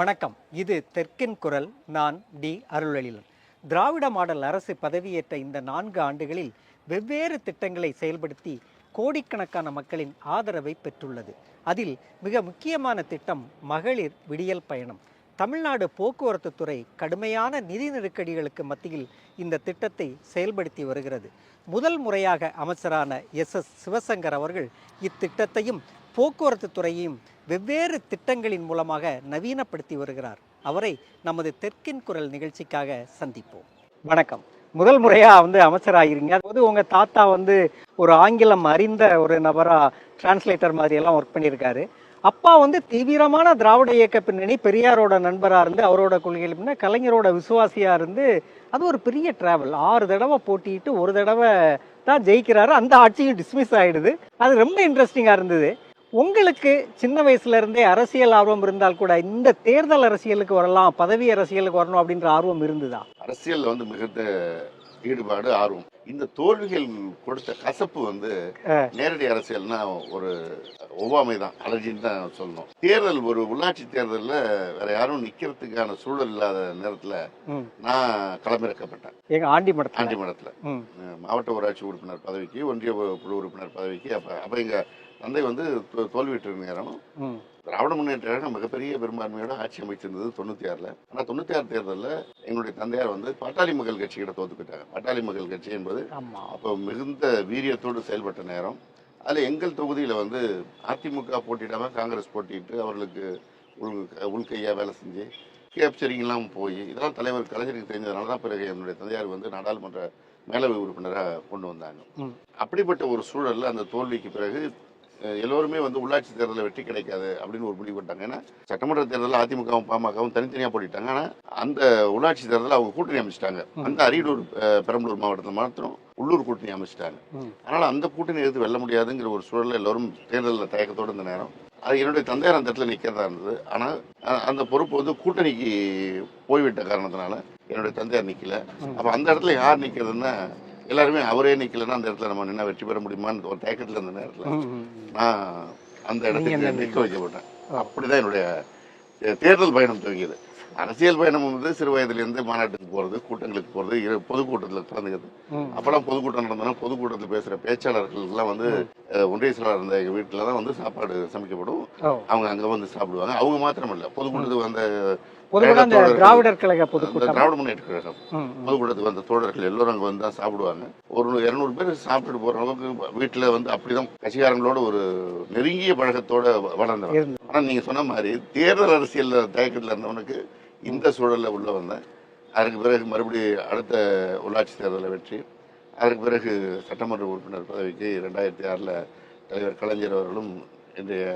வணக்கம். இது தெற்கின் குரல் நான் டி அருள்வெளிலன் திராவிட மாடல் அரசு பதவியேற்ற இந்த நான்கு ஆண்டுகளில் வெவ்வேறு திட்டங்களை செயல்படுத்தி கோடிக்கணக்கான மக்களின் ஆதரவை பெற்றுள்ளது. அதில் மிக முக்கியமான திட்டம் மகளிர் விடியல் பயணம். தமிழ்நாடு போக்குவரத்து துறை கடுமையான நிதி நெருக்கடிகளுக்கு மத்தியில் இந்த திட்டத்தை செயல்படுத்தி வருகிறது. முதல் முறையாக அமைச்சரான எஸ் எஸ் சிவசங்கர் அவர்கள் இத்திட்டத்தையும் போக்குவரத்து துறையையும் வெவ்வேறு திட்டங்களின் மூலமாக நவீனப்படுத்தி வருகிறார். அவரை நமது தெற்கின் குரல் நிகழ்ச்சிக்காக சந்திப்போம். வணக்கம். முதல் முறையா வந்து அமைச்சராகிறீங்க. அதாவது உங்க தாத்தா வந்து ஒரு ஆங்கிலம் அறிந்த ஒரு நபரா டிரான்ஸ்லேட்டர் மாதிரி எல்லாம் ஒர்க் பண்ணியிருக்காரு. அப்பா வந்து தீவிரமான திராவிட இயக்க பின்னணி பெரியாரோட நண்பராக இருந்து அவரோட கொள்கைகள் பின்ன கலைஞரோட விசுவாசியாக இருந்து அது ஒரு பெரிய டிராவல் ஆறு தடவை போட்டிட்டு ஒரு தடவை தான் ஜெயிக்கிறாரு. அந்த ஆட்சியும் டிஸ்மிஸ் ஆகிடுது அது ரொம்ப இன்ட்ரெஸ்டிங்காக இருந்தது. உங்களுக்கு சின்ன வயசுல இருந்தே அரசியல் ஆர்வம் இருந்தால் கூட இந்த தேர்தல் அரசியலுக்கு வரலாம் பதவி அரசியலுக்கு வரணும் அப்படின்ற ஆர்வம் இருந்ததா? அரசியல்ல வந்து மிகுந்த ஈடுபாடு ஆர்வம். இந்த தோல்விகள் கொடுத்த கசப்பு வந்து நேரடி அரசியல்னா ஒரு ஒவ்வாமை தான் அலர்ஜின்னு தான் சொல்லணும். தேர்தல் ஒரு உள்ளாட்சி தேர்தல்ல வேற யாரும் நிக்கிறதுக்கான சூழல் இல்லாத நேரத்துல. நான் களமிறக்கப்பட்டேன். எங்க ஆண்டி மடத்துல? ஆண்டிமடத்துல. அஹ் மாவட்ட ஊராட்சி உறுப்பினர் பதவிக்கு ஒன்றிய குழு உறுப்பினர் பதவிக்கு அப்ப அப்ப எங்க தந்தை வந்து தோல்வியுற்ற நேரம். திராவிட முன்னேற்ற கழகம் மிகப்பெரிய பெரும்பான்மையோட ஆட்சி அமைச்சிருந்தது தொண்ணூத்தி ஆறுல ஆனா தொண்ணூத்தி ஆறு தேர்தலில் எங்களுடைய தந்தையார் வந்து பாட்டாளி மக்கள் கட்சி கிட்ட தோத்துக்கிட்டாங்க பாட்டாளி மக்கள் கட்சி என்பது அப்போ மிகுந்த வீரியத்தோடு செயல்பட்ட நேரம். அதுல எங்கள் தொகுதியில வந்து அதிமுக போட்டியிடாம காங்கிரஸ் போட்டியிட்டு அவர்களுக்கு உள் உள்கையா வேலை செஞ்சு கேப்சரிங்லாம் போய் இதெல்லாம் தலைவர் கலைஞருக்கு தெரிஞ்சதுனால தான் பிறகு என்னுடைய தந்தையார் வந்து நாடாளுமன்ற மேலவை உறுப்பினராக கொண்டு வந்தாங்க. அப்படிப்பட்ட ஒரு சூழல்ல அந்த தோல்விக்கு பிறகு எல்லோருமே வந்து உள்ளாட்சி தேர்தலில் வெற்றி கிடைக்காது அப்படின்னு ஒரு முடிவு பண்ணிட்டாங்க. ஏன்னா சட்டமன்ற தேர்தலில் அதிமுகவும் பாமகவும் தனித்தனியாக போட்டிட்டாங்க. ஆனால் அந்த உள்ளாட்சி தேர்தலில் அவங்க கூட்டணி அமைச்சிட்டாங்க. அந்த அரியலூர் பெரம்பலூர் மாவட்டத்தில் மாத்திரம் உள்ளூர் கூட்டணி அமைச்சிட்டாங்க. அதனால அந்த கூட்டணி எதிர்த்து வெல்ல முடியாதுங்கிற ஒரு சூழல்ல எல்லாரும் தேர்தலில் தயக்கத்தோடு இருந்த நேரம். அது என்னுடைய தந்தையார் அந்த இடத்துல நிற்கிறதா இருந்தது. ஆனால் அந்த பொறுப்பு வந்து கூட்டணிக்கு போய்விட்ட காரணத்தினால என்னுடைய தந்தையார் நிற்கல அப்போ அந்த இடத்துல யார் நிற்கிறதுன்னா எல்லாருமே அவரே நிற்கலன்னா அந்த இடத்துல நம்ம நின்னா வெற்றி பெற முடியுமான்னு ஒரு தயக்கத்தில் இருந்த நேரத்தில். நான் அந்த நீங்க நிற்க வைக்கப்பட்டேன். அப்படிதான் என்னுடைய தேர்தல் பயணம் துவங்கியது. அரசியல் பயணம் வந்து சிறு வயதிலிருந்து மாநாட்டுக்கு போறது கூட்டங்களுக்கு போறது இரு- பொதுக்கூட்டத்தில் கலந்துக்கிறது. அப்பெல்லாம் பொதுக்கூட்டம் நடந்தனா பொதுக்கூட்டத்தில் பேசுற பேச்சாளர்கள் எல்லாம் வந்து ஒன்றிய செயலாளர் இருந்த எங்க வீட்டில் தான் வந்து சாப்பாடு சமைக்கப்படும். அவங்க அங்க வந்து சாப்பிடுவாங்க. அவங்க மாத்திரம் இல்ல பொதுக்கூட்டத்துக்கு வந்த பொதுவாக அந்த தோழர்கள், திராவிடர் கழக அந்த பொதுக்கூட்டம். திராவிட முன்னேற்ற கழகம். பொதுக்கூட்டத்துக்கு வந்த தோழர்கள் எல்லோரும் அங்க வந்து தான் சாப்பிடுவாங்க. ஒரு இருநூறு பேர் சாப்பிட்டுட்டு போற அளவுக்கு வீட்டுல வந்து அப்படிதான் கட்சிக்காரங்களோட ஒரு நெருங்கிய பழக்கத்தோட வ- வளர்ந்தவன். இருந்து ஆனா நீங்க சொன்ன மாதிரி தேர்தல் அரசியல்ல தயக்கத்துல இருந்தவனுக்கு இந்த சூழல்ல உள்ள வந்தேன் அதற்கு பிறகு மறுபடியும் அடுத்த உள்ளாட்சி தேர்தலில் வெற்றி. அதற்கு பிறகு சட்டமன்ற உறுப்பினர் பதவிக்கு ரெண்டாயிரத்தி ஆறில் தலைவர் கலைஞர் அவர்களும் இன்றைய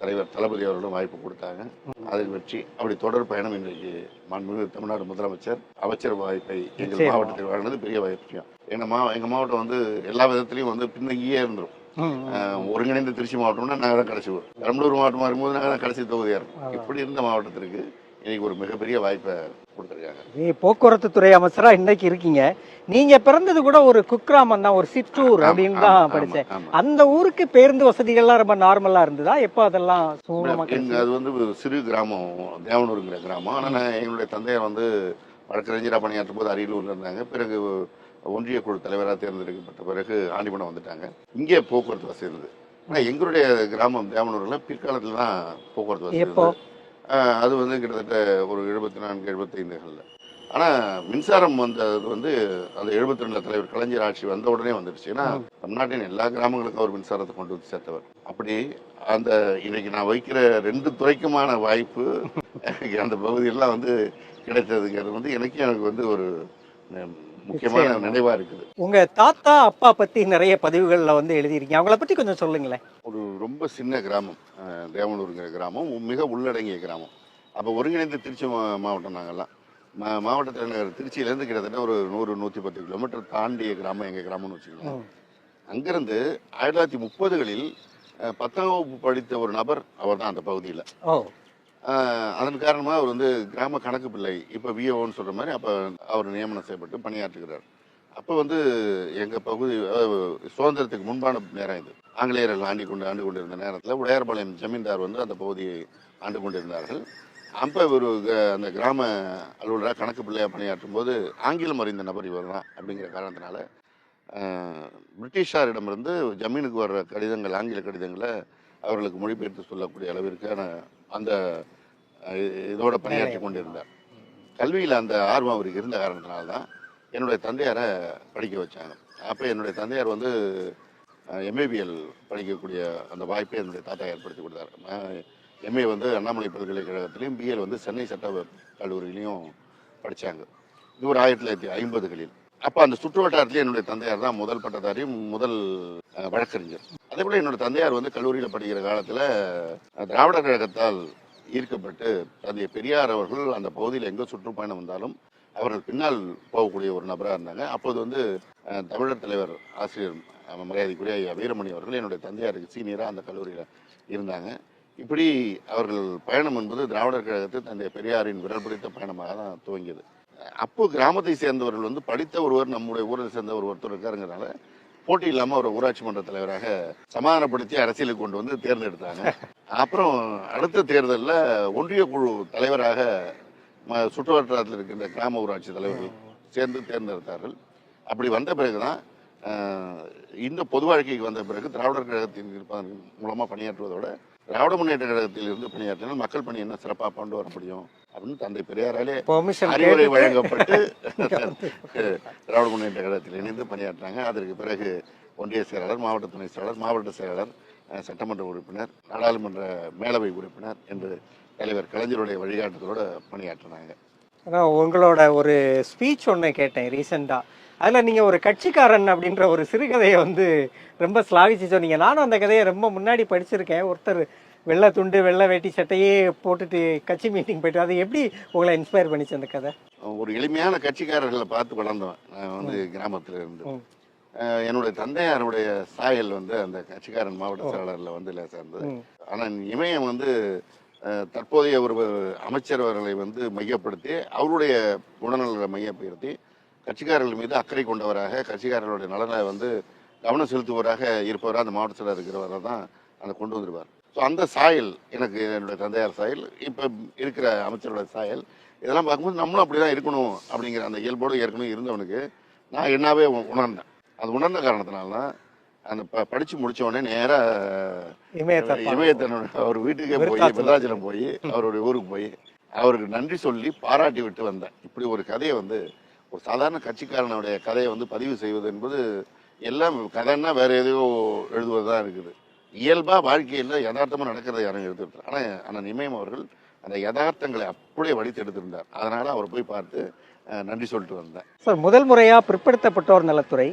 தலைவர் தளபதி அவர்களும் வாய்ப்பு கொடுத்தாங்க. அதில் வெற்றி. அப்படி தொடர் பயணம் இன்றைக்கு மாண்புமிகு தமிழ்நாடு முதலமைச்சர் அமைச்சர் வாய்ப்பை எங்கள். மாவட்டத்தில் வழங்கினது பெரிய விஷயம் எங்க மா எங்க மாவட்டம் வந்து எல்லா விதத்திலையும் வந்து பின்னங்கியே இருந்துரும் ம், ம். ஆஹ் ஒருங்கிணைந்த திருச்சி மாவட்டம்னா நாங்கள் தான் கடைசி ஊர். பெரம்பலூர் மாவட்டமாக இருக்கும்போது நாங்கள் தான் கடைசி தொகுதியாக இருக்கோம். இப்படி இருந்த மாவட்டத்திற்கு இன்னைக்கு ஒரு மிகப்பெரிய வாய்ப்பை கொடுத்துருக்காங்க. நீ போக்குவரத்து துறை அமைச்சரா இன்னைக்கு இருக்கீங்க. நீங்க பிறந்தது கூட ஒரு குக்கிராமம் தான் ஒரு சிற்றூர் அப்படின்னு தான் ஆமா. அந்த ஊருக்கு பேருந்து வசதிகள்லாம் ரொம்ப நார்மலா இருந்ததா? எப்போ அதெல்லாம்? அது வந்து சிறு கிராமம் தேவனூருங்கிற கிராமம். ஆனால் நான் எங்களுடைய தந்தையார் வந்து வழக்கறிஞராக பணியாற்றும் போது அரியலூர்ல இருந்தாங்க. பிறகு ஒன்றிய குழு தலைவராக தேர்ந்தெடுக்கப்பட்ட பிறகு ஆண்டிமடம் வந்துட்டாங்க. இங்கே போக்குவரத்து வசதி இருந்தது. ஆனால் எங்களுடைய கிராமம் தேவனூர்ல பிற்காலத்தில் தான் போக்குவரத்து வசதி அது வந்து கிட்டத்தட்ட ஒரு எழுபத்தி நான்கு எழுபத்தைந்துகளில். ஆனால் மின்சாரம் வந்தது வந்து அந்த எழுபத்தி ரெண்டுல தலைவர் கலைஞர் ஆட்சி வந்த உடனே வந்துடுச்சு. ஏன்னா தமிழ்நாட்டின் எல்லா கிராமங்களுக்கும் அவர் மின்சாரத்தை கொண்டு வந்து சேர்த்தவர். அப்படி அந்த இன்னைக்கு நான் வைக்கிற ரெண்டு துறைக்குமான வாய்ப்பு அந்த பகுதியெல்லாம் வந்து கிடைத்ததுங்கிறது வந்து எனக்கு எனக்கு வந்து ஒரு முக்கியமான. நினைவா இருக்குது. உங்க தாத்தா அப்பா பத்தி நிறைய பதிவுகள்ல வந்து எழுதியிருக்கீங்க. அவங்கள பத்தி கொஞ்சம் சொல்லுங்களேன். ஒரு ரொம்ப சின்ன கிராமம் தேவனூருங்கிற கிராமம் மிக உள்ளடங்கிய கிராமம். அப்போ ஒருங்கிணைந்த திருச்சி மாவட்டம் நாங்கள்லாம் மா மாவட்ட தலைநகர் திருச்சியிலேருந்து கிட்டத்தட்ட ஒரு நூறு நூற்றி பத்து கிலோமீட்டர் தாண்டிய கிராமம் எங்கள் கிராமம்னு வச்சுக்கோங்க. ம். அங்கிருந்து ஆயிரத்தி தொள்ளாயிரத்தி முப்பதுகளில் பத்தாம் வகுப்பு படித்த ஒரு நபர் அவர் தான் அந்த பகுதியில். அதன் காரணமாக அவர் வந்து கிராம கணக்கு பிள்ளை இப்போ விஓன்னு சொல்கிற மாதிரி அப்போ அவர் நியமனம் செய்யப்பட்டு பணியாற்றுகிறார். அப்போ வந்து எங்கள் பகுதி சுதந்திரத்துக்கு முன்பான நேரம் இது. ஆங்கிலேயர்கள் ஆண்டி கொண்டு ஆண்டு கொண்டிருந்த நேரத்தில் உடையார்பாளையம் ஜமீன்தார் வந்து அந்த பகுதியை ஆண்டு கொண்டிருந்தார்கள். அப்போ இவர் க- அந்த கிராம அலுவலராக கணக்கு பிள்ளையாக பணியாற்றும் போது ஆங்கிலம் அறிந்த நபர் இவர் தான் அப்படிங்கிற காரணத்தினால பிரிட்டிஷாரிடமிருந்து ஜமீனுக்கு வர்ற கடிதங்கள் ஆங்கில கடிதங்களை அவர்களுக்கு மொழிபெயர்த்து சொல்லக்கூடிய அளவிற்கான அந்த இதோட பணியாற்றி கொண்டிருந்தார். கல்வியில் அந்த ஆர்வம் அவருக்கு இருந்த காரணத்தினால தான் என்னுடைய தந்தையாரை படிக்க வச்சாங்க. அப்போ என்னுடைய தந்தையார் வந்து எம்ஏபிஎல் படிக்கக்கூடிய அந்த வாய்ப்பை என்னுடைய தாத்தா ஏற்படுத்தி கொடுத்தார். எம்ஏ வந்து அண்ணாமலை பல்கலைக்கழகத்திலையும் பிஎல் வந்து சென்னை சட்ட கல்லூரியிலையும் படித்தாங்க இது ஒரு ஆயிரத்தி தொள்ளாயிரத்தி ஐம்பதுகளில். அப்போ அந்த சுற்று வட்டாரத்தில் என்னுடைய தந்தையார் தான் முதல் பட்டதாரி முதல் வழக்கறிஞர். அதே போல் என்னோட தந்தையார் வந்து கல்லூரியில் படிக்கிற காலத்தில் திராவிடர் கழகத்தால் ஈர்க்கப்பட்டு தந்தை பெரியார் அவர்கள் அந்த பகுதியில் எங்கே சுற்றுப்பயணம் வந்தாலும் அவர்கள் பின்னால் போகக்கூடிய ஒரு நபராக இருந்தாங்க. அப்போது வந்து தமிழர் தலைவர் ஆசிரியர் மரியாதைக்குரிய ஐயா வீரமணி அவர்கள் என்னுடைய தந்தையாருக்கு சீனியராக அந்த கல்லூரியில் இருந்தாங்க. இப்படி அவர்கள் பயணம் என்பது திராவிடர் கழகத்தில் தந்தை பெரியாரின் விரல் பிடித்த பயணமாக தான் துவங்கியது. அப்போ கிராமத்தை சேர்ந்தவர்கள் வந்து படித்த ஒருவர் நம்முடைய ஊரை சேர்ந்த ஒரு ஒருத்தர் இருக்காருங்கிறனால போட்டி இல்லாமல் ஒரு ஊராட்சி மன்ற தலைவராக சமாதானப்படுத்தி அரசியலுக்கு கொண்டு வந்து தேர்ந்தெடுத்தாங்க. அப்புறம் அடுத்த தேர்தலில் ஒன்றிய குழு தலைவராக ம- சுற்றுவட்டாரத்தில் இருக்கின்ற கிராம ஊராட்சி தலைவர்கள் சேர்ந்து தேர்ந்தெடுத்தார்கள். அப்படி வந்த பிறகுதான் தான் இந்த பொது வாழ்க்கைக்கு வந்த பிறகு திராவிடர் கழகத்தின் இருப்பதன் மூலமாக பணியாற்றுவதோட திராவிட முன்னேற்ற கழகத்தில் இருந்து பணியாற்றினால் மக்கள் பணி என்ன சிறப்பாக கொண்டு வர முடியும்? அப்படின்னு தந்தை பெரியாராலே அறிவுரை வழங்கப்பட்டு திராவிட முன்னேற்ற கழகத்தில் இணைந்து பணியாற்றினாங்க. அதற்கு பிறகு ஒன்றிய செயலாளர் மாவட்ட துணை செயலாளர் மாவட்ட செயலாளர் சட்டமன்ற உறுப்பினர் நாடாளுமன்ற மேலவை உறுப்பினர் என்று தலைவர் கலைஞருடைய வழிகாட்டுதலோட பணியாற்றினாங்க. அதான் உங்களோட ஒரு ஸ்பீச் ஒன்று கேட்டேன் ரீசெண்டாக அதில் நீங்கள் ஒரு கட்சிக்காரன் அப்படின்ற ஒரு சிறுகதையை வந்து ரொம்ப ஸ்லாகிச்சு சொன்னீங்க. நானும் அந்த கதையை ரொம்ப முன்னாடி படிச்சிருக்கேன். ஒருத்தர் வெள்ளை துண்டு வெள்ளை வேட்டி சட்டையே போட்டுட்டு கட்சி மீட்டிங் போயிட்டு அது எப்படி உங்களை இன்ஸ்பயர் பண்ணிச்சு அந்த கதை? ஒரு எளிமையான கட்சிக்காரர்களை பார்த்து வளர்ந்தவன். நான் வந்து கிராமத்துல இருந்து. என்னுடைய தந்தையாருடைய சாயல் வந்து அந்த கட்சிக்காரன் மாவட்ட செயலாளர்ல வந்து ம். ஆனால் இமயம் வந்து தற்போதைய ஒரு அமைச்சர் அவர்களை வந்து மையப்படுத்தி அவருடைய குணநலங்களை மையப்படுத்தி கட்சிக்காரர்கள் மீது அக்கறை கொண்டவராக கட்சிக்காரர்களுடைய நலனை வந்து கவனம் செலுத்துவராக இருப்பவராக அந்த மாவட்ட செயலர் இருக்கிறவரை தான் அந்த கொண்டு வந்துருவார் ஸோ அந்த சாயல் எனக்கு என்னுடைய தந்தையார் சாயல் இப்போ இருக்கிற அமைச்சரோட சாயல் இதெல்லாம் பார்க்கும்போது நம்மளும் அப்படி தான் இருக்கணும் அப்படிங்கிற அந்த இயல்போடு ஏற்கனவே இருந்தவனுக்கு நான் என்னாவே உணர்ந்தேன். அது உணர்ந்த காரணத்தினால தான் அந்த ப படித்து முடிச்ச உடனே நேராக இமயத்தை இமயத்தனோட அவர் வீட்டுக்கே போய். விருதாச்சலம் போய் அவருடைய ஊருக்கு போய் அவருக்கு நன்றி சொல்லி பாராட்டி விட்டு வந்தேன். இப்படி ஒரு கதையை வந்து ஒரு சாதாரண கட்சிக்காரனுடைய கதையை வந்து பதிவு செய்வது என்பது எல்லாம் கதைன்னா வேற எதையோ எழுதுவது தான் இருக்குது. இயல்பா வாழ்க்கையில் யதார்த்தமா நடக்கிறத யாரும் எடுத்துட்டு ஆனா ஆனால் நிமயம் அவர்கள் அந்த யதார்த்தங்களை அப்படியே வடித்து எடுத்திருந்தார். அதனால அவரை போய் பார்த்து நன்றி சொல்லிட்டு வந்தேன் சார் முதல் முறையாக பிற்படுத்தப்பட்டோர் நலத்துறை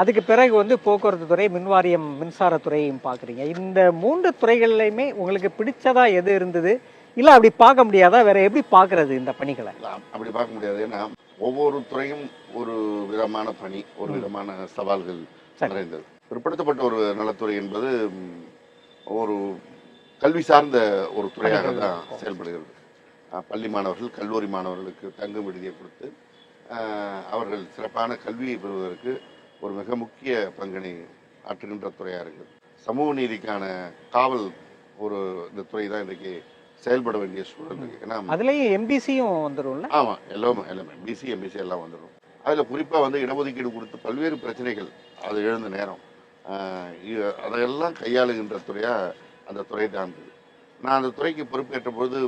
அதுக்கு பிறகு வந்து போக்குவரத்து துறை மின்வாரியம் மின்சாரத்துறையும் பார்க்குறீங்க. இந்த மூன்று துறைகள்லையுமே உங்களுக்கு பிடிச்சதா எது இருந்தது? இல்லை அப்படி பார்க்க முடியாதா? வேற எப்படி பார்க்கறது இந்த பணிகளை? அப்படி பார்க்க முடியாது. ஏன்னா ஒவ்வொரு துறையும் ஒரு விதமான பணி ஒரு விதமான சவால்கள். நிறைந்தது. பிற்படுத்தப்பட்ட ஒரு நலத்துறை என்பது ஒரு கல்வி சார்ந்த ஒரு துறையாக தான் செயல்படுகிறது. பள்ளி மாணவர்கள் கல்லூரி மாணவர்களுக்கு தங்கும் விடுதியை கொடுத்து அவர்கள் சிறப்பான கல்வியை பெறுவதற்கு ஒரு மிக முக்கிய பங்கினை ஆற்றுகின்ற துறையாக இருக்குது. சமூக நீதிக்கான காவல் ஒரு இந்த துறை தான் இன்றைக்கு செயல்பட வேண்டிய சூழல் இருக்கு. ஏன்னா அதுலேயும் எம்பிசியும் வந்துடும்ல ஆமாம் எல்லாமே எல்லாமே பிசி எம்பிசி எல்லாம் வந்துடும் அதில் குறிப்பாக வந்து இடஒதுக்கீடு கொடுத்து பல்வேறு பிரச்சனைகள் அது எழுந்த நேரம். அதையெல்லாம் கையாளுகின்ற துறையாக அந்த துறை தான் இருந்தது நான் அந்த துறைக்கு பொறுப்பேற்ற பொழுது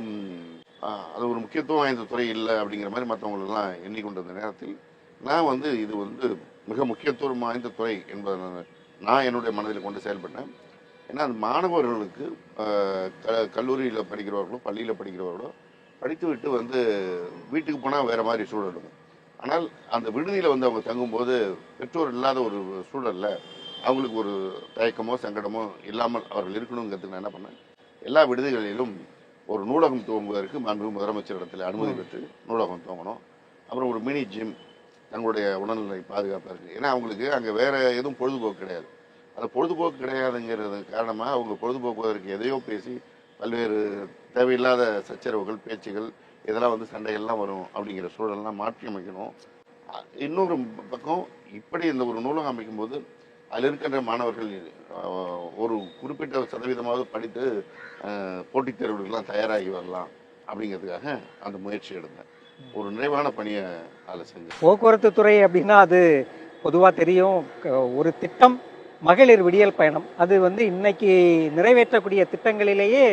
அது ஒரு முக்கியத்துவம் வாய்ந்த துறை இல்லை அப்படிங்கிற மாதிரி மற்றவங்களெல்லாம் எண்ணிக்கொண்டிருந்த நேரத்தில் நான் வந்து இது வந்து மிக முக்கியத்துவம் வாய்ந்த துறை என்பதை நான் என்னுடைய மனதில் கொண்டு செயல்பட்டேன். ஏன்னா அது மாணவர்களுக்கு க கல்லூரியில் படிக்கிறவர்களோ பள்ளியில் படிக்கிறவர்களோ படித்து விட்டு வந்து வீட்டுக்கு போனால் வேறு மாதிரி சூழல் ஆனால் அந்த விடுதியில் வந்து அவங்க தங்கும்போது பெற்றோர் இல்லாத ஒரு சூழல்ல அவங்களுக்கு ஒரு தயக்கமோ சங்கடமோ இல்லாமல் அவர்கள் இருக்கணுங்கிறதுக்கு நான் என்ன பண்ணேன்? எல்லா விடுதிகளிலும் ஒரு நூலகம் துவங்குவதற்கு மாண்பு முதலமைச்சரிடத்தில் அனுமதி பெற்று நூலகம் துவங்கணும் அப்புறம் ஒரு மினி ஜிம் தங்களுடைய உடல்நிலை பாதுகாப்பதற்கு. ஏன்னா அவங்களுக்கு அங்கே வேற எதுவும் பொழுதுபோக்கு கிடையாது. அந்த பொழுதுபோக்கு கிடையாதுங்கிறது காரணமாக அவங்க பொழுதுபோக்குவதற்கு எதையோ பேசி பல்வேறு தேவையில்லாத சச்சரவுகள் பேச்சுகள் இதெல்லாம் வந்து சண்டைகள்லாம் வரும் அப்படிங்கிற சூழல்லாம் மாற்றி அமைக்கணும். இன்னொரு பக்கம் இப்படி இந்த ஒரு நூலகம் அமைக்கும்போது அதில் இருக்கின்ற மாணவர்கள் ஒரு குறிப்பிட்ட சதவீதமாவது படித்து போட்டித் தேர்வுகளுக்கெல்லாம் தயாராகி வரலாம் அப்படிங்கிறதுக்காக அந்த முயற்சி எடுத்தேன். ஒரு நிறைவான பணியை அதில் செஞ்சேன். போக்குவரத்து துறை அப்படின்னா அது பொதுவாக தெரியும். ஒரு திட்டம் மகளிர் விடியல் பயணம். அது வந்து இன்னைக்கு நிறைவேற்றக்கூடிய திட்டங்களிலேயே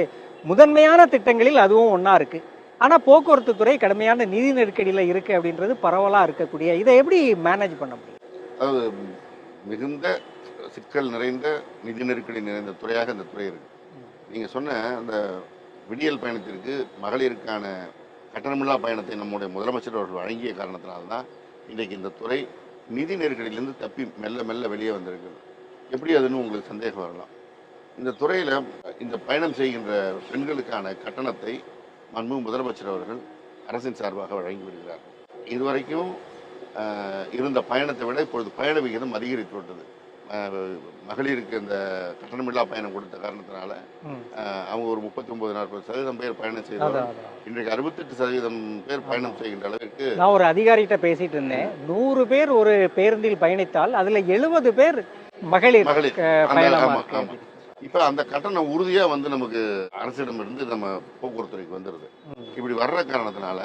முதன்மையான திட்டங்களில் அதுவும் ஒன்றா இருக்கு. ஆனால் போக்குவரத்து துறை கடுமையான நிதி நெருக்கடியில் இருக்கு அப்படின்றது பரவலாக இருக்கக்கூடிய. இதை எப்படி மேனேஜ் பண்ண முடியும்? அதாவது மிகுந்த சிக்கல் நிறைந்த நிதி நெருக்கடி நிறைந்த துறையாக இந்த துறை இருக்கு. நீங்கள் சொன்ன அந்த விடியல் பயணத்திற்கு மகளிருக்கான கட்டணமில்லா பயணத்தை நம்முடைய முதலமைச்சர் அவர்கள் வழங்கிய காரணத்தினால்தான் இன்றைக்கு இந்த துறை நிதி நெருக்கடியிலிருந்து தப்பி மெல்ல மெல்ல வெளியே வந்திருக்குது. எப்படி அதுன்னு உங்களுக்கு சந்தேகம் வரலாம். இந்த துறையில் இந்த பயணம் செய்கின்ற பெண்களுக்கான கட்டணத்தை மன்மு முதலமைச்சர் அவர்கள் அரசின் சார்பாக வழங்கி வருகிறார். இதுவரைக்கும் இருந்த பயணத்தை விட இப்பொழுது பயண விகிதம் அதிகரித்து விட்டது. மகளிருக்கு இந்த கட்டணமில்லா பயணம் கொடுத்த காரணத்தினால அவங்க ஒரு முப்பத்தி ஒன்பது நாற்பது சதவீதம் பேர் பயணம் அதான். இன்றைக்கு அறுபத்தெட்டு சதவீதம் பேர் பயணம் செய்கின்ற அளவிற்கு நான் ஒரு அதிகாரிகிட்ட பேசிட்டு இருந்தேன். நூறு பேர் ஒரு பேருந்தில் பயணித்தால் அதுல எழுபது பேர் மகளிர் மகளிர். இப்ப அந்த கட்டணம் உறுதியா வந்து நமக்கு அரசிடம் இருந்து நம்ம போக்குவரத்து துறைக்கு வந்துருது. இப்படி வர்ற காரணத்தினால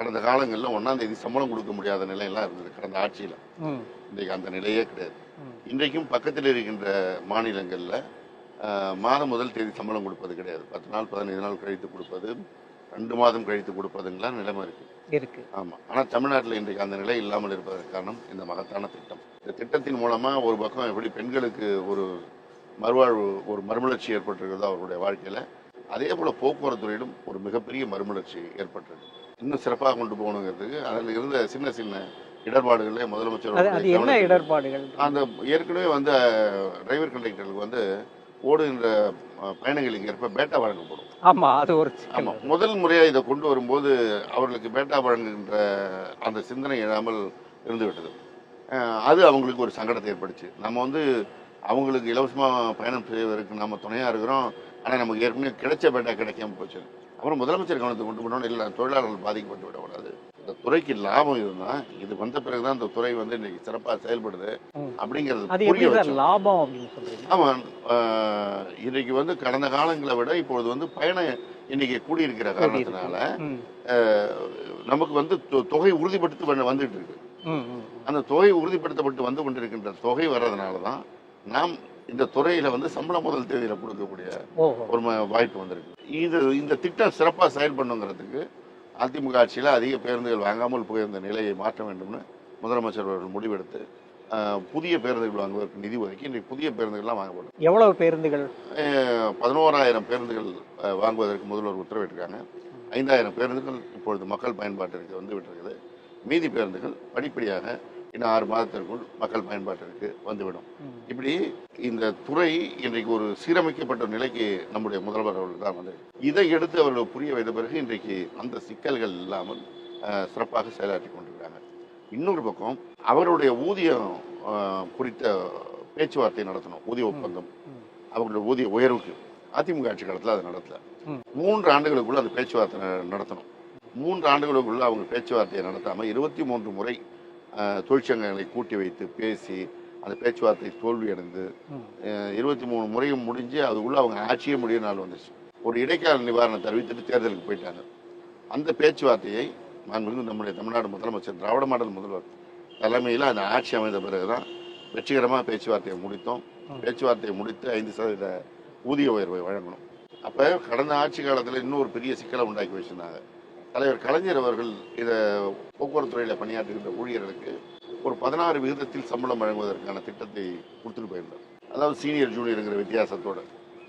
கடந்த காலங்களில் ஒன்னாம் தேதி சம்பளம் கொடுக்க முடியாத நிலையெல்லாம் இருந்தது கடந்த ஆட்சியில. இன்றைக்கு அந்த நிலையே கிடையாது. இன்றைக்கும் பக்கத்தில் இருக்கின்ற மாநிலங்கள்ல மாதம் முதல் தேதி சம்பளம் கொடுப்பது கிடையாது. பத்து நாள் பதினைந்து நாள் கழித்து கொடுப்பது ரெண்டு மாதம் கழித்து கொடுப்பதுங்களாம் நிலைமை இருக்கு. இருக்கு. ஆமா. ஆனா தமிழ்நாட்டில் இன்றைக்கு அந்த நிலை இல்லாமல் இருப்பதற்கு காரணம் இந்த மகத்தான திட்டம். இந்த திட்டத்தின் மூலமா ஒரு பக்கம் எப்படி பெண்களுக்கு ஒரு மறுவாழ்வு ஒரு மறுமலர்ச்சி ஏற்பட்டிருக்கிறதோ அவர்களுடைய வாழ்க்கையில அதே போல போக்குவரத்து துறையிலும் ஒரு மிகப்பெரிய மறுமலர்ச்சி ஏற்பட்டிருக்கு. இன்னும் சிறப்பாக கொண்டு போகணுங்கிறதுக்கு அதில் இருந்த சின்ன சின்ன இடர்பாடுகளே முதலமைச்சர் அது என்ன இடர்பாடுகள்? அந்த ஏற்கனவே வந்து டிரைவர் கண்டக்டர்களுக்கு வந்து ஓடுகின்ற அஹ், பயணங்களுக்கு ஏற்ப பேட்டா வழங்கப்படும். ஆமா அது ஒரு சிக்கல். ஆமா. முதல் முறையா இதை கொண்டு வரும்போது அவர்களுக்கு பேட்டா வழங்குகின்ற அந்த சிந்தனை எழாமல் இருந்து விட்டது அது அவங்களுக்கு ஒரு சங்கடத்தை ஏற்படுச்சு நம்ம வந்து அவங்களுக்கு இலவசமா பயணம் செய்வதற்கு நம்ம துணையா இருக்கிறோம். ஆனா நமக்கு ஏற்கனவே கிடைச்ச பேட்டா கிடைக்காம போச்சு. அப்புறம் முதலமைச்சர் கவனத்தை கொண்டு போனோம் இல்லை தொழிலாளர்கள் பாதிக்கப்பட்டு விடக்கூடாது. இந்த துறைக்கு லாபம் இதுதான் இது வந்த பிறகுதான் இந்த துறை வந்து இன்னைக்கு சிறப்பா செயல்படுது. அப்படிங்கிறது புரிய லாபம் அப்படின்னு சொல்றீங்க? ஆமா ஆஹ், இன்னைக்கு வந்து கடந்த காலங்களை விட இப்பொழுது வந்து பயண எண்ணிக்கை கூடியிருக்கிற காரணத்தினால நமக்கு வந்து தொகை உறுதிப்படுத்தி வந்து- வந்துட்டு இருக்கு. அந்த தொகை உறுதிப்படுத்தப்பட்டு வந்து கொண்டிருக்கின்ற தொகை வர்றதுனால தான் நாம் இந்த துறையில வந்து சம்பள முதல் தேதியில கொடுக்கக்கூடிய ஒரு வாய்ப்பு வந்திருக்கு. இது இந்த திட்டம் சிறப்பா செயல்படணுங்கிறதுக்கு அதிமுக ஆட்சியில் அதிக பேருந்துகள் வாங்காமல் போயிருந்த நிலையை மாற்ற வேண்டும்னு முதலமைச்சர் அவர்கள் முடிவெடுத்து புதிய பேருந்துகள் வாங்குவதற்கு நிதி ஒதுக்கி இன்றைக்கு புதிய பேருந்துகள்லாம் வாங்கப்படும் எவ்வளவு பேருந்துகள்? பதினோராயிரம் பேருந்துகள் வாங்குவதற்கு முதல்வர் உத்தரவிட்டிருக்காங்க. ஐந்தாயிரம் பேருந்துகள் இப்பொழுது மக்கள் பயன்பாட்டிற்கு வந்து விட்டிருக்குது. மீதி பேருந்துகள் படிப்படியாக இன்னும் ஆறு மாதத்திற்குள் மக்கள் பயன்பாட்டிற்கு வந்துவிடும். இப்படி இந்த துறை இன்றைக்கு ஒரு சீரமைக்கப்பட்ட நிலைக்கு நம்முடைய முதல்வர் அவர்கள் தான் வந்து இதை எடுத்து அவர்கள் புரிய வைத்த பிறகு இன்றைக்கு அந்த சிக்கல்கள் இல்லாமல் சிறப்பாக செயலாற்றி கொண்டிருக்கிறாங்க இன்னொரு பக்கம் அவருடைய ஊதியம் குறித்த பேச்சுவார்த்தை நடத்தணும் ஊதிய ஒப்பந்தம். அவங்களுடைய ஊதிய உயர்வுக்கு அதிமுக ஆட்சி காலத்தில் அது நடத்தல. மூன்று ஆண்டுகளுக்குள்ள அந்த பேச்சுவார்த்தை நடத்தணும் மூன்று ஆண்டுகளுக்குள்ள அவங்க பேச்சுவார்த்தையை நடத்தாம இருபத்தி மூன்று முறை தொழிற்சங்கங்களை கூட்டி வைத்து பேசி அந்த பேச்சுவார்த்தை தோல்வியடைந்து அடைந்து இருபத்தி மூணு முறையும் முடிஞ்சு அதுக்குள்ள அவங்க ஆட்சியே முடிய நாள் வந்துச்சு. ஒரு இடைக்கால நிவாரணத்தை அறிவித்துட்டு தேர்தலுக்கு போயிட்டாங்க. அந்த பேச்சுவார்த்தையை மாண்புமிகு நம்முடைய தமிழ்நாடு முதலமைச்சர் திராவிட மாடல் முதல்வர் தலைமையில் அந்த ஆட்சி அமைந்த பிறகுதான் வெற்றிகரமாக பேச்சுவார்த்தையை முடித்தோம். பேச்சுவார்த்தையை முடித்து ஐந்து சதவீத ஊதிய உயர்வை வழங்கணும் அப்போ கடந்த ஆட்சி காலத்தில் இன்னொரு பெரிய சிக்கலை உண்டாக்கி வச்சுருந்தாங்க. தலைவர் கலைஞர் அவர்கள் இதை போக்குவரத்து துறையில் பணியாற்றுகின்ற ஊழியர்களுக்கு ஒரு பதினாறு விகிதத்தில் சம்பளம் வழங்குவதற்கான திட்டத்தை கொடுத்துட்டு போயிருந்தார். அதாவது சீனியர் ஜூனியருங்கிற வித்தியாசத்தோட.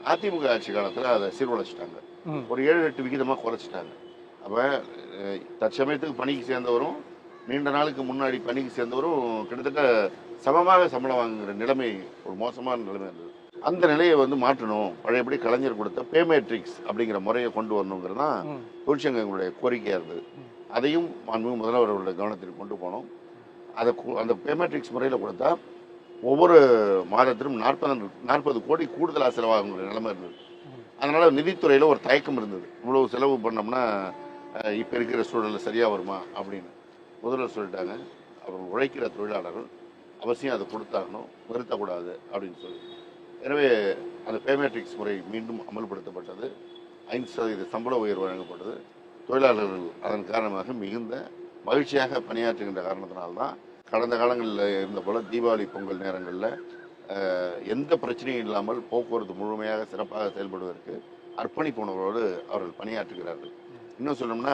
அதிமுக ஆட்சி காலத்தில் அதை சீர்குலைச்சிட்டாங்க. ம். ஒரு ஏழு எட்டு விகிதமாக குறைச்சிட்டாங்க. அப்போ தற்சமயத்துக்கு பணிக்கு சேர்ந்தவரும் நீண்ட நாளுக்கு முன்னாடி பணிக்கு சேர்ந்தவரும் கிட்டத்தட்ட சமமாக சம்பளம் வாங்குகிற நிலைமை ஒரு மோசமான நிலைமை இருந்தது. அந்த நிலையை வந்து மாற்றணும். பழையபடி கலைஞர் கொடுத்த பே மேட்ரிக்ஸ் அப்படிங்கிற முறையை கொண்டு வரணுங்கிறது தான். தொழிற்சங்கங்களுடைய கோரிக்கையாக இருந்தது. அதையும் மாண்புமிகு முதல்வர் அவர்களுடைய கவனத்திற்கு கொண்டு போனோம். அதை அந்த பே மேட்ரிக்ஸ் முறையில் கொடுத்தா ஒவ்வொரு மாதத்திலும் நாற்பது நாற்பது கோடி கூடுதலாக செலவாகுங்கிற நிலைமை இருந்தது. அதனால நிதித்துறையில் ஒரு தயக்கம் இருந்தது. இவ்வளவு செலவு பண்ணோம்னா இப்ப இருக்கிற சூழல்ல சரியா வருமா அப்படின்னு. முதல்வர் சொல்லிட்டாங்க. அவர் உழைக்கிற தொழிலாளர்கள் அவசியம் அதை கொடுத்தாகணும். நிறுத்தக்கூடாது அப்படின்னு சொல்லி. எனவே அந்த பேமேட்ரிக்ஸ் முறை மீண்டும் அமல்படுத்தப்பட்டது. ஐந்து சதவீத சம்பள உயர்வு வழங்கப்பட்டது. தொழிலாளர்கள் அதன் காரணமாக மிகுந்த மகிழ்ச்சியாக பணியாற்றுகின்ற காரணத்தினால்தான் கடந்த காலங்களில் இருந்த போல தீபாவளி பொங்கல் நேரங்களில் எந்த பிரச்சனையும் இல்லாமல் போக்குவரத்து முழுமையாக சிறப்பாக செயல்படுவதற்கு அர்ப்பணிப்புணர்வோடு அவர்கள் பணியாற்றுகிறார்கள். இன்னும் சொல்லணும்னா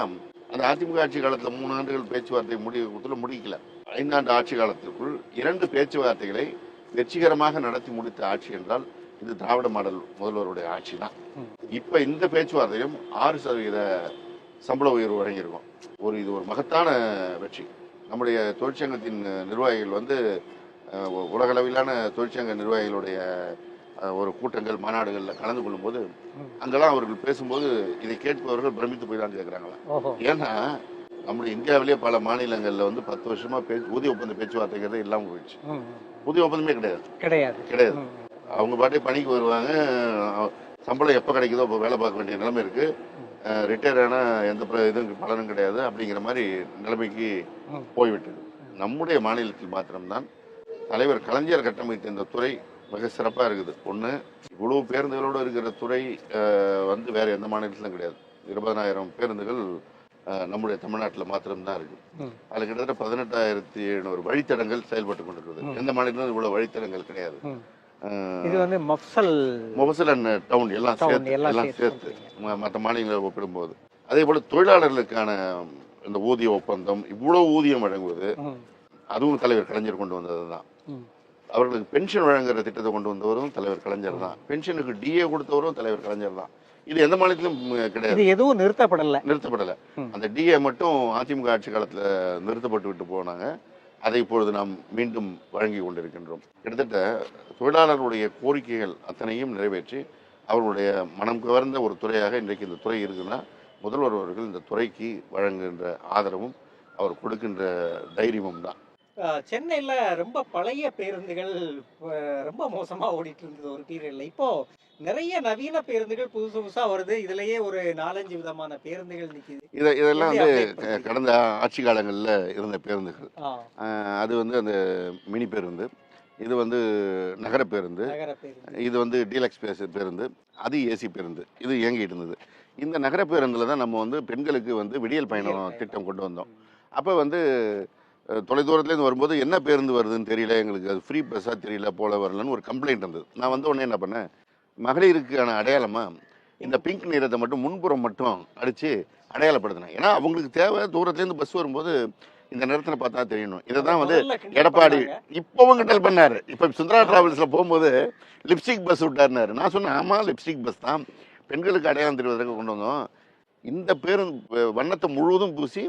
அந்த அதிமுக ஆட்சி காலத்தில் மூணு ஆண்டுகள் பேச்சுவார்த்தை முடிவு முடிக்கல. ஐந்தாண்டு ஆட்சி காலத்திற்குள் இரண்டு பேச்சுவார்த்தைகளை வெற்றிகரமாக நடத்தி முடித்த ஆட்சி என்றால் இது திராவிட மாடல் முதல்வருடைய ஆட்சி தான். இப்ப இந்த பேச்சுவார்த்தையிலும் ஆறு சதவீத சம்பள உயர்வு வழங்கியிருக்கோம். ஒரு இது ஒரு மகத்தான வெற்றி. நம்முடைய தொழிற்சங்கத்தின் நிர்வாகிகள் வந்து உலகளவிலான தொழிற்சங்க நிர்வாகிகளுடைய ஒரு கூட்டங்கள் மாநாடுகளில் கலந்து கொள்ளும்போது. அங்கெல்லாம் அவர்கள் பேசும்போது இதை கேட்பவர்கள் பிரமித்து போய் தான் கேட்குறாங்களா? ஏன்னா நம்முடைய இந்தியாவிலேயே பல மாநிலங்களில் வந்து பத்து வருஷமா பேச்சு ஊதிய ஒப்பந்த பேச்சுவார்த்தைங்கிறது இல்லாமல் போயிடுச்சு. ஊதிய ஒப்பந்தமே கிடையாது. கிடையாது. கிடையாது. அவங்க பாட்டே பணிக்கு வருவாங்க. சம்பளம் எப்போ கிடைக்குதோ அப்போ வேலை பார்க்க வேண்டிய நிலைமை இருக்கு. ரிட்டையர் ஆனால் எந்த இதுவும் பலனும் கிடையாது. அப்படிங்கிற மாதிரி நிலைமைக்கு. போய்விட்டது. நம்முடைய மாநிலத்தில் மாத்திரம்தான் தலைவர் கலைஞர் கட்டமைத்த இந்த துறை மிக சிறப்பாக இருக்குது. ஒன்று இவ்வளவு பேருந்துகளோடு இருக்கிற துறை வந்து வேற எந்த மாநிலத்திலும் கிடையாது. இருபதனாயிரம் பேருந்துகள் நம்முடைய தமிழ்நாட்டில் மாத்திரம்தான் இருக்கு. அதில் கிட்டத்தட்ட பதினெட்டாயிரத்தி எழுநூறு வழித்தடங்கள் செயல்பட்டு கொண்டிருக்கிறது. எந்த மாநிலத்திலும் இவ்வளவு வழித்தடங்கள் கிடையாது. இது வந்து மப்சல் மொபசல் அண்ட் டவுன் எல்லாம் சேர்த்து எல்லாம் சேர்த்து மற்ற மாநிலங்களை ஒப்பிடும்போது. அதே போல தொழிலாளர்களுக்கான இந்த ஊதிய ஒப்பந்தம் இவ்வளவு ஊதியம் வழங்குவது அதுவும் தலைவர் கலைஞர் கொண்டு வந்தது தான். அவர்களுக்கு பென்ஷன் வழங்குற திட்டத்தை கொண்டு வந்தவரும் தலைவர் கலைஞர் தான் பென்ஷனுக்கு டிஏ கொடுத்தவரும் தலைவர் கலைஞர் தான் இது எந்த மாநிலத்திலும் கிடையாது. இது எதுவும் நிறுத்தப்படல. நிறுத்தப்படலை. அந்த டிஏ மட்டும் அதிமுக ஆட்சி காலத்தில் நிறுத்தப்பட்டு விட்டு போனாங்க. அதை இப்பொழுது நாம் மீண்டும் வழங்கி கொண்டிருக்கின்றோம். கிட்டத்தட்ட தொழிலாளர்களுடைய கோரிக்கைகள் அத்தனையும் நிறைவேற்றி அவர்களுடைய மனம் கவர்ந்த ஒரு துறையாக இன்றைக்கு இந்த துறை இருக்குன்னா முதல்வர் அவர்கள் இந்த துறைக்கு வழங்குகின்ற ஆதரவும் அவர் கொடுக்கின்ற தைரியமும் தான். சென்னையில ரொம்ப பழைய பேருந்துகள் ரொம்ப மோசமா ஓடிட்டு இருந்தது ஒரு பீரியட்ல இப்போ நிறைய நவீன பேருந்துகள் புதுசு புதுசா வருது. இதுலயே ஒரு நாலஞ்சு விதமான பேருந்துகள் நிக்குது. இதை இதெல்லாம் வந்து? கடந்த ஆட்சி காலங்களில் இருந்த பேருந்துகள். அது வந்து அந்த மினி பேருந்து இது வந்து நகர பேருந்து இது வந்து டீலக்ஸ் பேருந்து அது ஏசி பேருந்து இது இயங்கிட்டு இருந்தது. இந்த நகர பேருந்தில் தான் நம்ம வந்து பெண்களுக்கு வந்து விடியல் பயணம். திட்டம் கொண்டு வந்தோம். அப்போ வந்து தொலைதூரத்துலேருந்து வரும்போது என்ன பேருந்து வருதுன்னு தெரியல எங்களுக்கு அது ஃப்ரீ பஸ்ஸாக தெரியல போல வரலன்னு ஒரு கம்ப்ளைண்ட் இருந்தது. நான் வந்த உடனே என்ன பண்ணேன் மகளிருக்கான அடையாளமாக இந்த பிங்க் நிறத்தை மட்டும் முன்புறம் மட்டும் அடித்து அடையாளப்படுத்தினேன். ஏன்னா அவங்களுக்கு தேவை தூரத்துலேருந்து பஸ் வரும்போது இந்த நேரத்தில் பார்த்தா தெரியணும். இதை தான் வந்து எடப்பாடி. இப்பவும் கிண்டல் பண்ணாரு. இப்ப சுந்தரா டிராவல்ஸ்ல போகும்போது லிப்ஸ்டிக் பஸ் விட்டாருனாரு நான் சொன்னேன் ஆமா லிப்ஸ்டிக் பஸ் தான். பெண்களுக்கு அடையாளம் தெரிவதற்கு கொண்டு வந்தோம். இந்த பேருந்து வண்ணத்தை முழுவதும் பூசி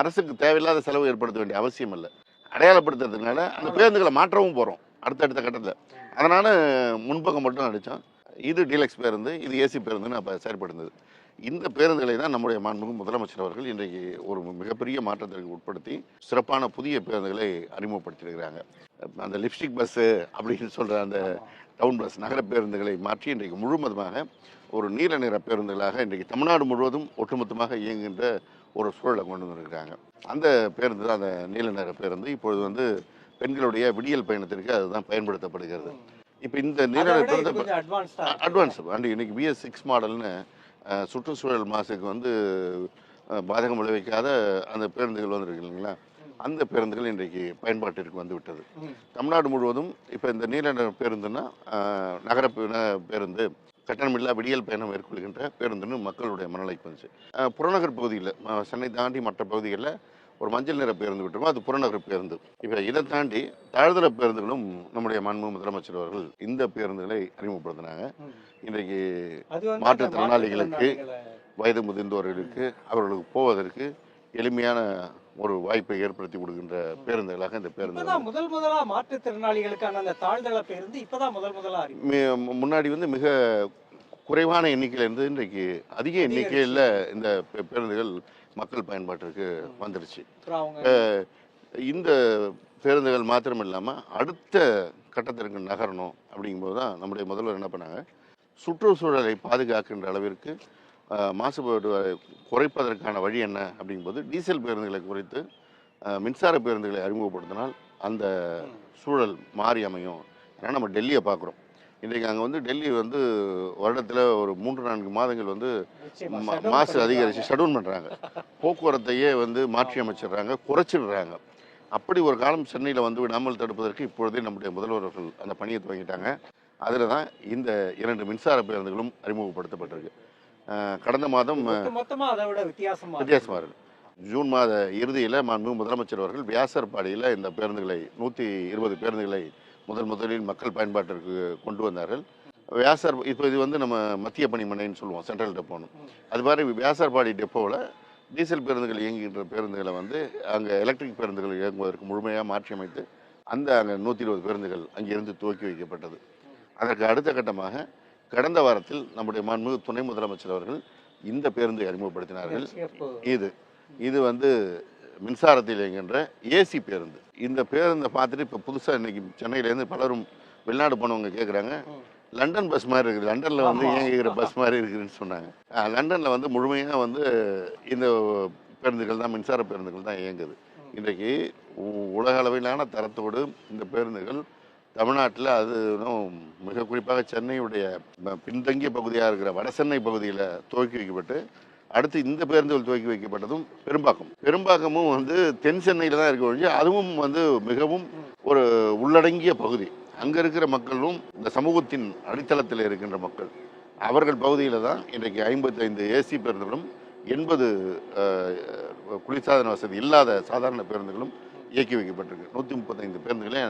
அரசுக்கு தேவையில்லாத செலவு ஏற்படுத்த வேண்டிய அவசியம் இல்லை. அடையாளப்படுத்துறதுனால அந்த பேருந்துகளை மாற்றவும் போறோம் அடுத்தடுத்த கட்டத்தில். அதனால முன்பக்கம் மட்டும் அடித்தோம் இது டீலக்ஸ் பேருந்து இது ஏசி பேருந்துன்னு அப்போ செயல்படுந்தது இந்த பேருந்துகளை தான் நம்முடைய மாண்புமிகு முதலமைச்சர் அவர்கள் இன்றைக்கு ஒரு மிகப்பெரிய மாற்றத்திற்கு உட்படுத்தி சிறப்பான புதிய பேருந்துகளை அறிமுகப்படுத்தியிருக்கிறாங்க. அந்த லிப்ஸ்டிக் பஸ்ஸு அப்படின்னு சொல்கிற அந்த டவுன் பஸ் நகர பேருந்துகளை மாற்றி இன்றைக்கு முழுவதுமாக ஒரு நீல நிற பேருந்துகளாக இன்றைக்கு தமிழ்நாடு முழுவதும் ஒட்டுமொத்தமாக இயங்குகின்ற ஒரு சூழலை கொண்டு வந்திருக்கிறாங்க. அந்த பேருந்து தான் அந்த நீல நிற பேருந்து. இப்பொழுது வந்து பெண்களுடைய விடியல் பயணத்திற்கு அதுதான் பயன்படுத்தப்படுகிறது. இப்போ இந்த நீல நிற பேருந்து. அட்வான்ஸ் அண்ட் இன்னைக்கு பிஎஸ் சிக்ஸ் மாடல்னு சுற்றுச்சூழல் மாசுக்கு வந்து பாதகம் விளைவிக்காத அந்த பேருந்துகள் வந்துருக்கு இல்லைங்களா? அந்த பேருந்துகள் இன்றைக்கு பயன்பாட்டிற்கு வந்து விட்டது. தமிழ்நாடு முழுவதும் இப்போ இந்த நீல நிற பேருந்துன்னா நகர பேருந்து கட்டணமில்லா விடியல் பயணம் மேற்கொள்கின்ற பேருந்துன்னு மக்களுடைய மனநிலைக்கு வந்துச்சு புறநகர் பகுதியில் சென்னை தாண்டி மற்ற பகுதிகளில் ஒரு மஞ்சள் நிற பேருந்து விட்டுருக்கோம் அது புறநகர் பேருந்து. இப்போ இதை தாண்டி தாழ்தர பேருந்துகளும் நம்முடைய மாண்பு முதலமைச்சர் அவர்கள் இந்த பேருந்துகளை அறிமுகப்படுத்தினாங்க. இன்றைக்கு மாற்றுத்திறனாளிகளுக்கு மாற்றுத்திறனாளிகளை வயது முதிர்ந்தோர்களுக்கு அவர்களுக்கு போவதற்கு எளிமையான ஒரு வாய்ப்பை ஏற்படுத்தி கொடுக்கின்ற பேருந்துகளாக இந்த இப்பதான் முதல் முதலா மாற்றுத்திறனாளிகளுக்கான அந்த தாழ்தள பேருந்து இப்பதான் முதல் முதலா அறிமுகம் மி- முன்னாடி வந்து மிக குறைவான எண்ணிக்கையில இருந்து இன்றைக்கு அதிக எண்ணிக்கையில் இந்த பேருந்துகள் மக்கள் பயன்பாட்டிற்கு வந்துருச்சு. இந்த பேருந்துகள் மாத்திரம் இல்லாமல் அடுத்த கட்டத்திற்கு நகரணும் அப்படிங்கும்போது தான் நம்முடைய முதல்வர் என்ன பண்ணாங்க? சுற்றுச்சூழலை பாதுகாக்கின்ற அளவிற்கு மாசுபாடு குறைப்பதற்கான வழி என்ன அப்படிங்கும்போது டீசல் பேருந்துகளை குறைத்து மின்சார பேருந்துகளை அறிமுகப்படுத்தினால் அந்த சூழல் மாறி அமையும். ஏன்னா நம்ம டெல்லியை பார்க்குறோம். இன்றைக்கு அங்கே வந்து டெல்லி வந்து வருடத்தில் ஒரு மூன்று நான்கு மாதங்கள் வந்து மாசு. அதிகரித்து ஷடவுன் பண்ணுறாங்க போக்குவரத்தையே வந்து மாற்றி அமைச்சிடுறாங்க குறைச்சிடுறாங்க. அப்படி ஒரு காலம் சென்னையில் வந்து விடாமல் தடுப்பதற்கு இப்பொழுதே நம்முடைய முதல்வர்கள் அந்த பணியை துவங்கிட்டாங்க அதில் தான் இந்த இரண்டு மின்சார பேருந்துகளும் அறிமுகப்படுத்தப்பட்டிருக்கு. கடந்த மாதம் மொத்த- மொத்தமா அதை விட வித்தியாசமா இருக்கு. வித்தியாசமாக இருக்கு. ஜூன் மாத இறுதியில் மாண்பு முதலமைச்சர் அவர்கள் வியாசர்பாடியில் இந்த பேருந்துகளை நூற்றி இருபது பேருந்துகளை முதல் முதலில் மக்கள் பயன்பாட்டிற்கு கொண்டு வந்தார்கள். வியாசர் இப்போ இது வந்து நம்ம மத்திய பணிமனைன்னு சொல்லுவோம் சென்ட்ரல் டெப்போன்னு. அது மாதிரி வியாசர்பாடி டெப்போவில் டீசல் பேருந்துகள் இயங்குகின்ற பேருந்துகளை வந்து அங்கே எலக்ட்ரிக் பேருந்துகள் இயங்குவதற்கு முழுமையாக மாற்றி அமைத்து அந்த அங்கே நூற்றி இருபது பேருந்துகள் அங்கிருந்து துவக்கி வைக்கப்பட்டது. அதற்கு அடுத்த கட்டமாக கடந்த வாரத்தில் நம்முடைய மாண்பு துணை முதலமைச்சர் அவர்கள் இந்த பேருந்தை அறிமுகப்படுத்தினார்கள். இது இது வந்து மின்சாரத்தில் இயங்குகின்ற ஏசி பேருந்து இந்த பேருந்தை பார்த்துட்டு இப்போ புதுசாக இன்னைக்கு சென்னையிலேருந்து பலரும் வெளிநாடு போனவங்க கேட்குறாங்க. லண்டன் பஸ் மாதிரி இருக்குது லண்டனில் வந்து. இயங்குகிற பஸ் மாதிரி இருக்குதுன்னு சொன்னாங்க லண்டனில் வந்து முழுமையாக வந்து இந்த பேருந்துகள் தான் மின்சார பேருந்துகள் தான் இயங்குது இன்றைக்கு உலக அளவிலான தரத்தோடு இந்த பேருந்துகள் தமிழ்நாட்டில் அது இன்னும் மிக குறிப்பாக சென்னையுடைய பின்தங்கிய பகுதியாக இருக்கிற வடசென்னை பகுதியில் துவக்கி வைக்கப்பட்டு அடுத்து இந்த பேருந்துகள் துவக்கி வைக்கப்பட்டதும் பெரும்பாக்கம். பெரும்பாக்கமும் வந்து தென் சென்னையில் தான் இருக்க ஒழிஞ்சு அதுவும் வந்து மிகவும் ஒரு உள்ளடங்கிய பகுதி. அங்கே இருக்கிற மக்களும் இந்த சமூகத்தின் அடித்தளத்தில் இருக்கின்ற மக்கள் அவர்கள் பகுதியில் தான் இன்றைக்கு ஐம்பத்தைந்து ஏசி பேருந்துகளும் எண்பது குளிர்சாதன வசதி இல்லாத சாதாரண பேருந்துகளும் இயக்கி வைக்கப்பட்டிருக்கு நூற்றி முப்பத்தைந்து பேருந்துகளை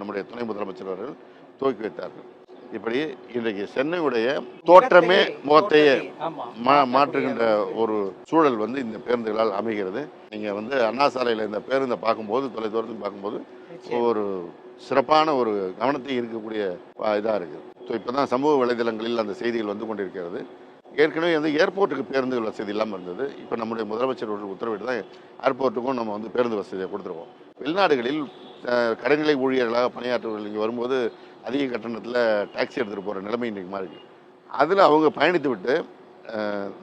நம்முடைய துணை முதலமைச்சர் அவர்கள் துவக்கி வைத்தார்கள். இப்படி இன்றைக்கு சென்னையுடைய தோற்றமே முகத்தையே மாற்றுகின்ற ஒரு சூழல் வந்து இந்த பேருந்துகளால் அமைகிறது. நீங்கள் வந்து அண்ணா சாலையில் இந்த பேருந்தை பார்க்கும்போது தொலைதூரத்துக்கு பார்க்கும்போது. ஒரு சிறப்பான ஒரு கவனத்தை இருக்கக்கூடிய இதாக இருக்குது. ஸோ இப்போ தான் சமூக வலைதளங்களில் அந்த செய்திகள் வந்து கொண்டிருக்கிறது. ஏற்கனவே வந்து ஏர்போர்ட்டுக்கு பேருந்துகள் வசதி இல்லாமல் இருந்தது. இப்போ நம்முடைய முதலமைச்சர் உத்தரவிட்டு தான் ஏர்போர்ட்டுக்கும் நம்ம வந்து பேருந்து வசதியை கொடுத்துருக்கோம். வெளிநாடுகளில் கடைநிலை ஊழியர்களாக பணியாற்றுவர்கள் இங்கே வரும்போது அதிக கட்டணத்தில் டாக்ஸி எடுத்துகிட்டு போகிற நிலைமை இன்றைக்கு மாதிரி அதில் அவங்க பயணித்து விட்டு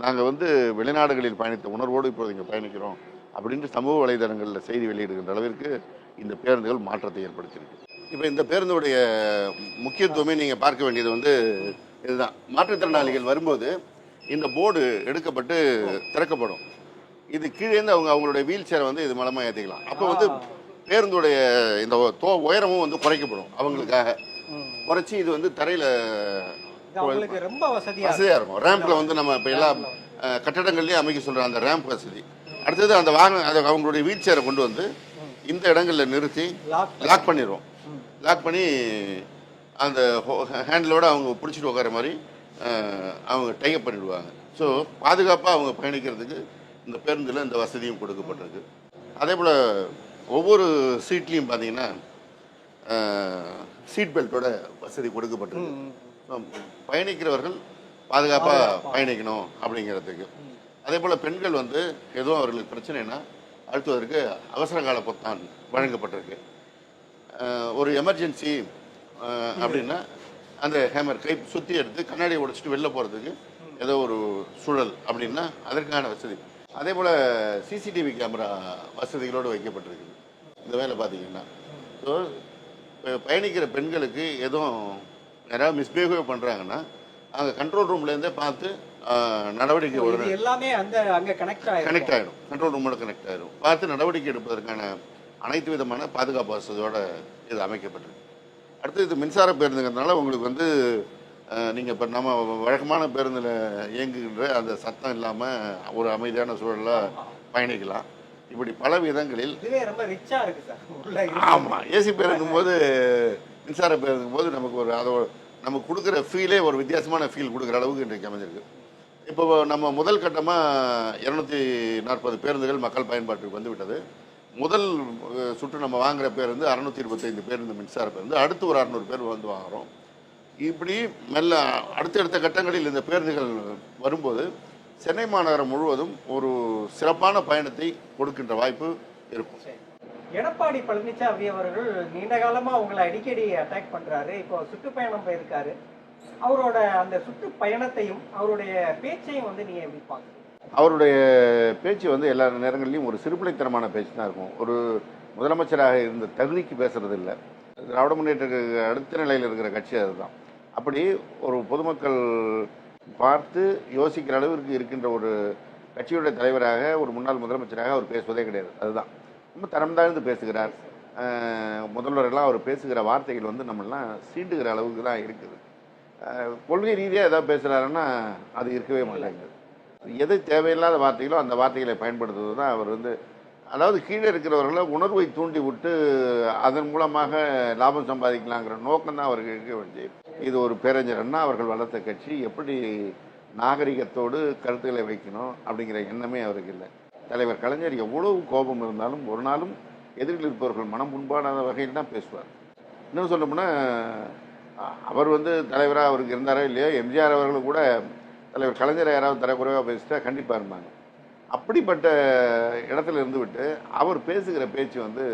நாங்கள் வந்து வெளிநாடுகளில் பயணித்த உணர்வோடு இப்போது இங்கே பயணிக்கிறோம் அப்படின்ட்டு சமூக வலைதளங்களில் செய்தி வெளியிடுகின்ற அளவிற்கு இந்த பேருந்துகள் மாற்றத்தை ஏற்படுத்தியிருக்கு. இப்போ இந்த பேருந்துடைய முக்கியத்துவமே நீங்கள் பார்க்க வேண்டியது வந்து இதுதான். மாற்றுத்திறனாளிகள் வரும்போது இந்த போர்டு எடுக்கப்பட்டு திறக்கப்படும். இது கீழேருந்து அவங்க அவங்களுடைய வீல் சேரை வந்து இது மூலமாக ஏற்றிக்கலாம் அப்போ வந்து பேருந்துடைய இந்த தோ உயரமும் வந்து குறைக்கப்படும் அவங்களுக்காக. குறைச்சி இது வந்து தரையில் ரொம்ப வசதியா வசதியாக இருக்கும். ரேம்பில் வந்து நம்ம இப்போ எல்லா கட்டடங்கள்லேயும் அமைக்க சொல்கிற அந்த ரேம்ப் வசதி. அடுத்தது அந்த வாகனம் அது அவங்களுடைய வீல் சேரை கொண்டு வந்து இந்த இடங்களில் நிறுத்தி லாக் பண்ணிடுவோம். லாக் பண்ணி அந்த ஹேண்டிலோட அவங்க பிடிச்சிட்டு உட்கார மாதிரி அவங்க டைப் பண்ணிடுவாங்க. ஸோ பாதுகாப்பாக அவங்க பயணிக்கிறதுக்கு இந்த பேருந்தில் இந்த வசதியும் கொடுக்கப்பட்டிருக்கு. அதே போல் ஒவ்வொரு சீட்லேயும் பார்த்தீங்கன்னா சீட் பெல்ட்டோட வசதி கொடுக்கப்பட்டிருக்கு. பயணிக்கிறவர்கள் பாதுகாப்பாக பயணிக்கணும் அப்படிங்கிறதுக்கு. அதே போல் பெண்கள் வந்து எதுவும் அவர்களுக்கு பிரச்சனைனா அழுத்துவதற்கு அவசர கால பொத்தான் வழங்கப்பட்டிருக்கு. ஒரு எமர்ஜென்சி அப்படின்னா அந்த ஹேமர் கை சுற்றி எடுத்து கண்ணாடியை உடைச்சிட்டு வெளில போகிறதுக்கு ஏதோ ஒரு சூழல் அப்படின்னா அதற்கான வசதி. அதே போல் சிசிடிவி கேமரா வசதிகளோடு வைக்கப்பட்டிருக்கு இந்த வேலை பார்த்தீங்கன்னா. ஸோ பயணிக்கிற பெண்களுக்கு எதுவும் யாராவது மிஸ்பிஹேவ் பண்ணுறாங்கன்னா அங்கே கண்ட்ரோல் ரூம்லேருந்தே பார்த்து நடவடிக்கை உடனே எல்லாமே அந்த அங்க கனெக்ட் கனெக்ட் ஆகிடும் கண்ட்ரோல் ரூமோட கனெக்ட் ஆகிடும் பார்த்து நடவடிக்கை எடுப்பதற்கான அனைத்து விதமான பாதுகாப்பு வசதியோட இது அமைக்கப்பட்டிருக்கு. அடுத்து இது மின்சார பேருந்துங்கிறதுனால உங்களுக்கு வந்து நீங்கள் இப்போ நம்ம வழக்கமான பேருந்தில் இயங்குகின்ற அந்த சத்தம் இல்லாமல் ஒரு அமைதியான சூழலில் பயணிக்கலாம். இப்படி பல விதங்களில் ஆமாம் ஏசி பேருந்தும் போது மின்சார பேருந்தும் போது நமக்கு ஒரு அதோட நமக்கு கொடுக்குற ஃபீலே ஒரு வித்தியாசமான ஃபீல் கொடுக்குற அளவுக்கு இன்றைக்கு அமைஞ்சிருக்கு. இப்போ நம்ம முதல் கட்டமாக இரநூத்தி நாற்பது பேருந்துகள் மக்கள் பயன்பாட்டுக்கு வந்து விட்டது முதல் சுற்று நம்ம வாங்குற பேருந்து அறநூற்றி இருபத்தைந்து பேருந்து மின்சார பேருந்து. அடுத்து ஒரு அறநூறு பேர் வந்து வாங்குகிறோம் இப்படி மெல்ல அடுத்தடுத்த கட்டங்களில் இந்த பேருந்துகள் வரும்போது சென்னை மாநகரம் முழுவதும் ஒரு சிறப்பான பயணத்தை கொடுக்கின்ற வாய்ப்பு இருக்கும். எடப்பாடி பழனிசாமி அவர்கள் நீண்ட காலமா உங்களை அடிக்கடி அட்டாக் பண்றாரு. இப்போ சுற்றுப்பயணம் போயிருக்காரு. அவரோட அந்த சுற்றுப்பயணத்தையும் அவருடைய பேச்சையும் வந்து நீங்க எப்படி அவருடைய பேச்சு வந்து எல்லா நேரங்கள்லையும் ஒரு சிறுபிளைத்தனமான பேச்சு தான் இருக்கும். ஒரு முதலமைச்சராக இருந்த தகுதிக்கு பேசுறது இல்லை திராவிட முன்னேற்ற அடுத்த நிலையில் இருக்கிற கட்சி அதுதான். அப்படி ஒரு பொதுமக்கள் பார்த்து யோசிக்கிற அளவிற்கு இருக்கின்ற ஒரு கட்சியுடைய தலைவராக ஒரு முன்னாள் முதலமைச்சராக அவர் பேசுவதே கிடையாது. அதுதான். ரொம்ப தரம் தாழ்ந்து பேசுகிறார். முதல்வரெல்லாம் அவர் பேசுகிற வார்த்தைகள் வந்து நம்மெல்லாம் சீண்டுகிற அளவுக்கு தான் இருக்குது. கொள்கை ரீதியாக ஏதாவது பேசுகிறாருன்னா அது இருக்கவே மாட்டேங்குது. எது தேவையில்லாத வார்த்தைகளோ அந்த வார்த்தைகளை பயன்படுத்துவது தான் அவர் வந்து அதாவது கீழே இருக்கிறவர்களை உணர்வை தூண்டி விட்டு அதன் மூலமாக லாபம் சம்பாதிக்கலாங்கிற நோக்கம் தான் அவருக்கு இருக்க வேண்டிய இது. ஒரு பேரறிஞர் அண்ணா அவர்கள் வளர்த்த கட்சி எப்படி நாகரிகத்தோடு கருத்துக்களை வைக்கணும் அப்படிங்கிற எண்ணமே அவருக்கு இல்லை. தலைவர் கலைஞர் எவ்வளவு கோபம் இருந்தாலும் ஒரு நாளும் எதிரில் இருப்பவர்கள் மனம் புண்பாடாத வகையில் தான் பேசுவார். இன்னும் சொல்லப்போனால் அவர் வந்து தலைவராக அவருக்கு இருந்தாரோ இல்லையோ எம்ஜிஆர் அவர்கள் கூட தலைவர் கலைஞர் யாராவது தரக்குறைவாக பேசிட்டா கண்டிப்பாக இருந்தாங்க அப்படிப்பட்ட இடத்துல இருந்துவிட்டு அவர் பேசுகிற பேச்சு வந்து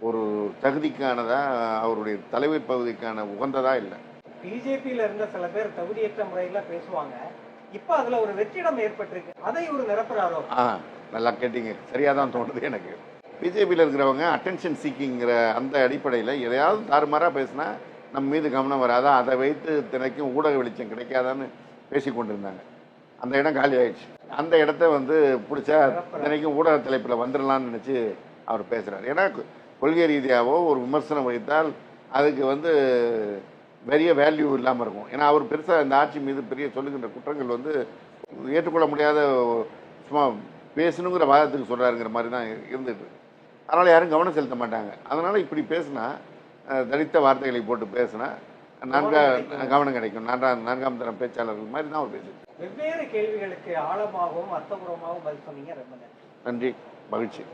ஒரு தகுதிக்கானதா அவருடைய தலைவர் பகுதிக்கான உகந்ததா இல்லை. பிஜேபியில இருந்த சில பேர் தகுதியற்ற முறையில பேசுவாங்க. இப்ப அதுல ஒரு வெற்றிடம் ஏற்பட்டிருக்கு. அதை ஒரு நிரப்புறாரோ? ஆ நல்லா கேட்டீங்க. சரியாக தான் தோணுது எனக்கு. பிஜேபியில் இருக்கிறவங்க அட்டென்ஷன் சீக்கிங்கிற அந்த அடிப்படையில் எதையாவது தாறுமாறாக பேசினா நம்ம மீது கவனம் வராதா? அதை வைத்து தினைக்கும் ஊடக வெளிச்சம் கிடைக்காதான்னு பேசி கொண்டிருந்தாங்க அந்த இடம் காலி ஆயிடுச்சு. அந்த இடத்த வந்து பிடிச்சா தினைக்கும் ஊடக தலைப்பில் வந்துடலாம்னு நினச்சி அவர் பேசுகிறார் ஏன்னா கொள்கை ரீதியாகவோ ஒரு விமர்சனம் வைத்தால் அதுக்கு வந்து பெரிய வேல்யூ இல்லாமல் இருக்கும். ஏன்னா அவர் பெருசாக இந்த ஆட்சி மீது பெரிய சொல்லுகின்ற குற்றங்கள் வந்து ஏற்றுக்கொள்ள முடியாத சும்மா பேசணுங்கிற வாதத்துக்கு சொல்கிறாருங்கிற மாதிரி தான் இருந்துட்டு. அதனால் யாரும் கவனம் செலுத்த மாட்டாங்க. அதனால் இப்படி பேசினா அஹ், தலித்த வார்த்தைகளை போட்டு பேசினா நான்கா கவனம் கிடைக்கும். நான்காம் நான்காம் தரம் பேச்சாளர்கள் மாதிரி தான் அவர் பேசுது வெவ்வேறு கேள்விகளுக்கு ஆழமாகவும் அர்த்தபூர்வமாகவும் பதில் சொன்னீங்க. ரொம்ப நன்றி. நன்றி. மகிழ்ச்சி.